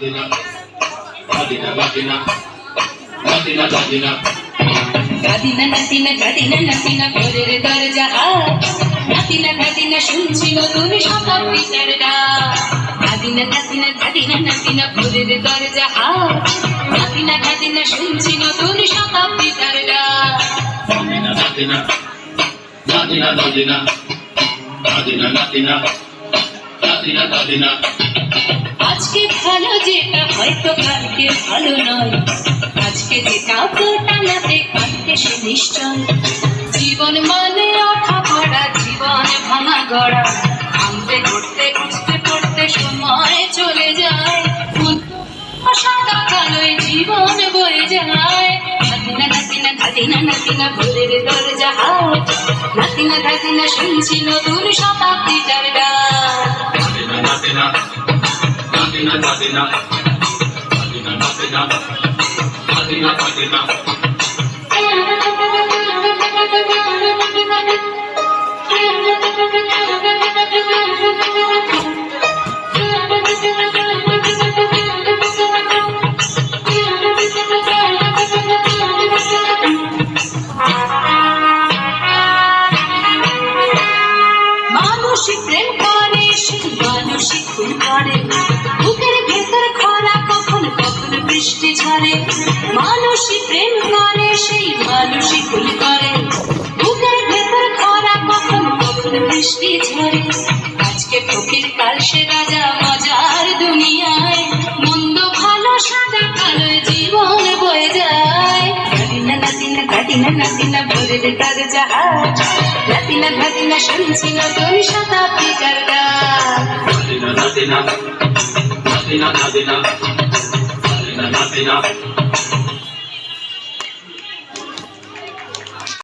Latina, Latina, Latina, Latina, Latina. গাদিনা নাতিনা গাদিনা নাতিনা ভোরের দরজা নাতিনা গাদিনা শুনছি নতুন শতাব্দীটার ডাক গাদিনা নাতিনা গাদিনা নাতিনা ভোরের দরজা নাতিনা গাদিনা শুনছি নতুন শতাব্দীটার ডাক Latina, Latina, Latina, Latina, Latina, Latina, Latina, Latina. আজকে ভালো যেটা হয়তো কালকে ভালো নয়। আজকে যেটা টানাতে, কালকে সে নিশ্চয়। জীবন মানে আঠা পড়া জীবন ভাঙা গড়া। ভাঙতে, ঘুরতে বুঝতে পড়তে সময় চলে যায়। সাদা কালোয় জীবন বয়ে যায়। নাতিনা নাতিনা ধাতিনা নাতিনা ভোরের দরজা হাট নাতিনা ধাতিনা শুনছি নতুন শতাব্দীটার Latina, Latina, Latina, Latina, Latina, Latina. প্রেম করে মানসিক খুন করে বৃষ্টি ঝরে মানসিক প্রেম করে সেই মানুষই খুন করে। বুকের ভেতর খরা কখন কখন বৃষ্টি ঝরে। আজকে ফকির কাল সে রাজা মজার দুনিয়ায়। মন্দ ভালো সাদা কালো জীবন বয়ে যায়। গাদিনা নাতিনা গাদিনা নাতিনা তার জাহাজ। নাতিনা শুনছি নতুন Latina, enough.